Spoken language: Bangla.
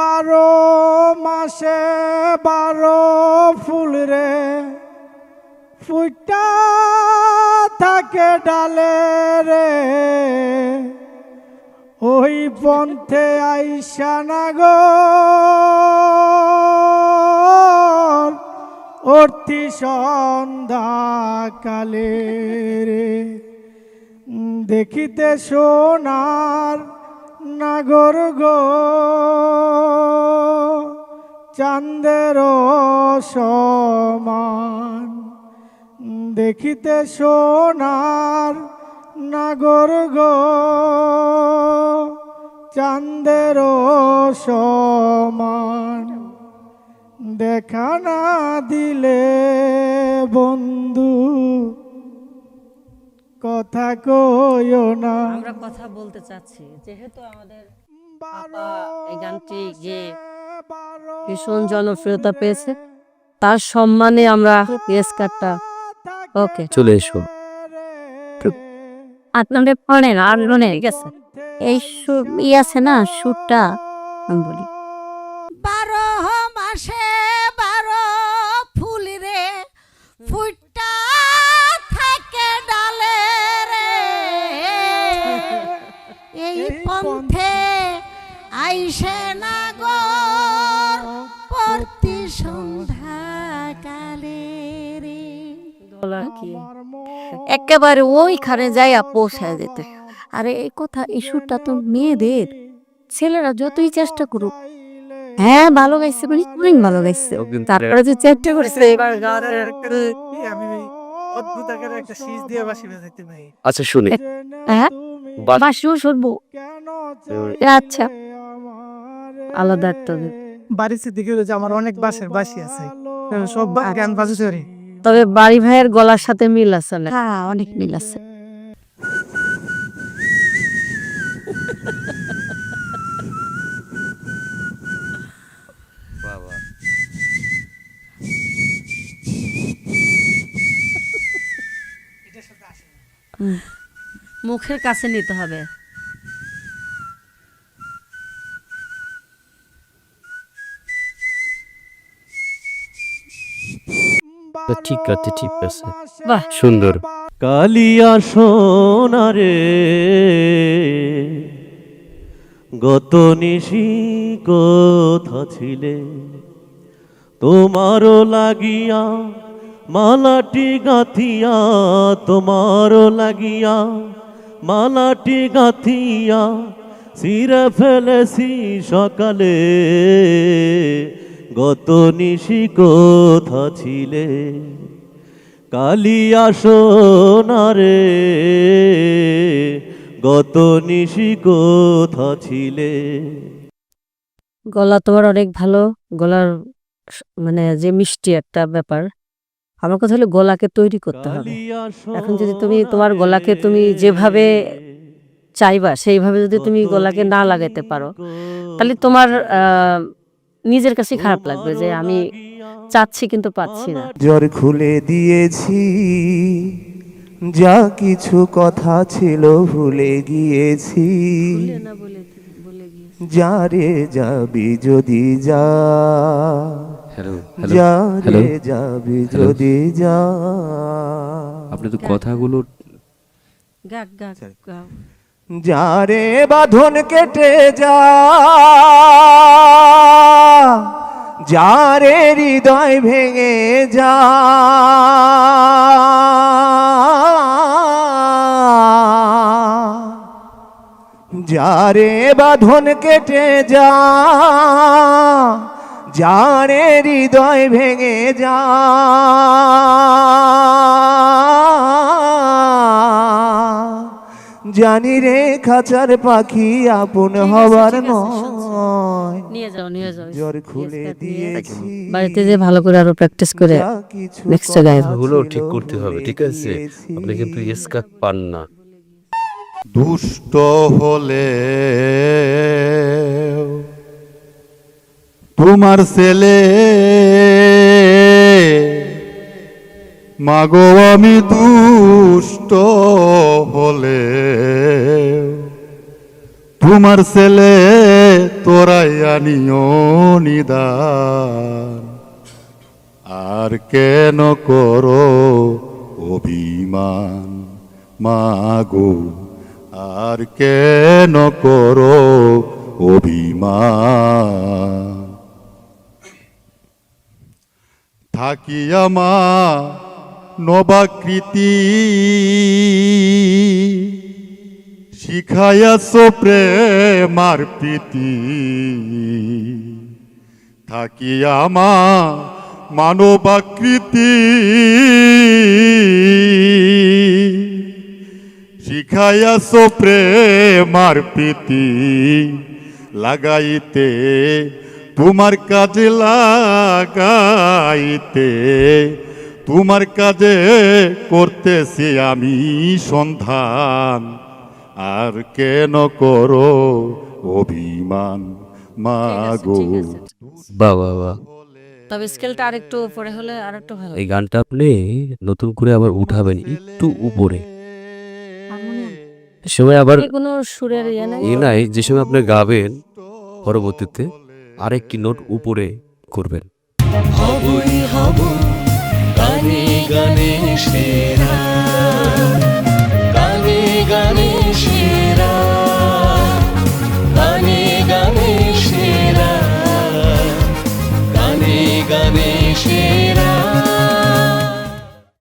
বারো মাসে বারো ফুল রে। ফুটা থাকে ডালে রে। ওই পন্থে আইসা নাগর, অর্থি সন্ধ্যা কালে রে। দেখিতে সোনার নাগর গো চান্দের সমান দেখিতে সোনার নাগর গো চান্দের সমান দেখা না দিলে বন্ধু কথা কইও না। আমরা কথা বলতে চাচ্ছি। যেহেতু আমাদের আপা এই গানটি গেয়ে ভীষণ জনপ্রিয়তা পেয়েছে। তার সম্মানে আমরা পুরস্কারটা ওকে। চলে এসো। আপনাদের ফোনে আর লোনে গেছে এই সুর ই আছে না সুরটা আমি বলি। পন্থে আইসে নাগর প্রতি সন্ধ্যা কালে গলা কি? একেবারে ওইখানে যাইয়া পৌঁছায় যেতে আরে এই কথা এই সুরটা তো মেয়েদের। ছেলেরা যতই চেষ্টা করুক। হ্যাঁ ভালো গাইছে মানে অনেক ভালো গাইছে। তারপরে যে চেষ্টা করেছে এবার গানের আমি অদ্ভুত আকারে একটা শীষ দিয়ে বাসি বাজাইতে নাই আচ্ছা শুনে। হ্যাঁ? বাসিও শুনব। আচ্ছা। আলাদা একটা। বাড়িতে দিকে যে আমার অনেক বাসের বাসি আছে। সব গান বাজে চরে তবে বাড়ি ভাইয়ের গলার সাথে মিল আছে না? হ্যাঁ অনেক মিল আছে। বাবা মুখের কাছে নিতে হবে। ঠিক আছে ঠিক আছে। বাহ। সুন্দর। কালিয়া সোনারে গত নিশি কথা ছিলে? তোমারও লাগিয়া মালাটি গাথিয়া তোমারও লাগিয়া মালাটি গাথিয়া সিরে ফেলেছি সকালে। গত নিশি কথা ছিলে? কালিয়া সোনারে গত নিশি কোথা ছিলে? গলা তোমার অনেক ভালো। গলার মানে যে মিষ্টি একটা ব্যাপার। আমার কথা হলো গলাকে তৈরি করতে হবে। এখন যদি তুমি তোমার গলাকে তুমি যেভাবে চাইবা সেইভাবে যদি তুমি গলাকে না লাগাইতে পারো তাহলে তোমার আহ, নিজের কাছে খারাপ লাগবে যে আমি চাচ্ছি কিন্তু পাচ্ছি না। জ্বর খুলে দিয়েছি যা কিছু কথা ছিল ভুলে গিয়েছি। যা রে যাবি যদি যা হ্যালো হ্যালো যা হ্যালো যাবি যদি যা। আপনি তো কথাগুলো যারে বাঁধন কেটে যা যারে হৃদয় ভেঙে যা। যা রে বাঁধন কেটে যা যা রে হৃদয় ভেঙে যা। জানি রে খাঁচার পাখি আপন হবার। নয়। নিয়ে যাও নিয়ে যাও জ্বর খুলে দিয়েছি। বাড়িতে যে ভালো করে আরও প্র্যাকটিস করে গুলো ঠিক করতে হবে ঠিক আছে? আপনি কিন্তু। পান না। দুষ্ট হলে তোমার ছেলে। মাগো, আমি দুষ্ট হলে তোমার ছেলে তোরাই আনিও নিদান। আর কেন করো অভিমান মাগো? আর কেন করো অভিমান? থাকিয়া মা নবাকৃতি। শিখাইয়াছ প্রেমার প্রীতি। থাকিয়া মা মানবাকৃতি। শিখাইয়াছ প্রেমার প্রীতি লাগাইতে তোমার কাজে লাগাইতে তোমার কাজে করতেছি আমি সন্ধান। আর কেন করো অভিমান মাগো? আছে। বাহ বাহ বাহ তবে স্কেলটা আরেকটু উপরে হলে আরেকটু ভালো এই গানটা আপনি নতুন করে আবার উঠাবেন একটু উপরে। সময় আবার কোনো সুরের ইয়ে নাই। যে সময় আপনি গাবেন পরবর্তীতে আরেকটি নোট উপরে করবেন। হবই হব গানে গানে সেরা।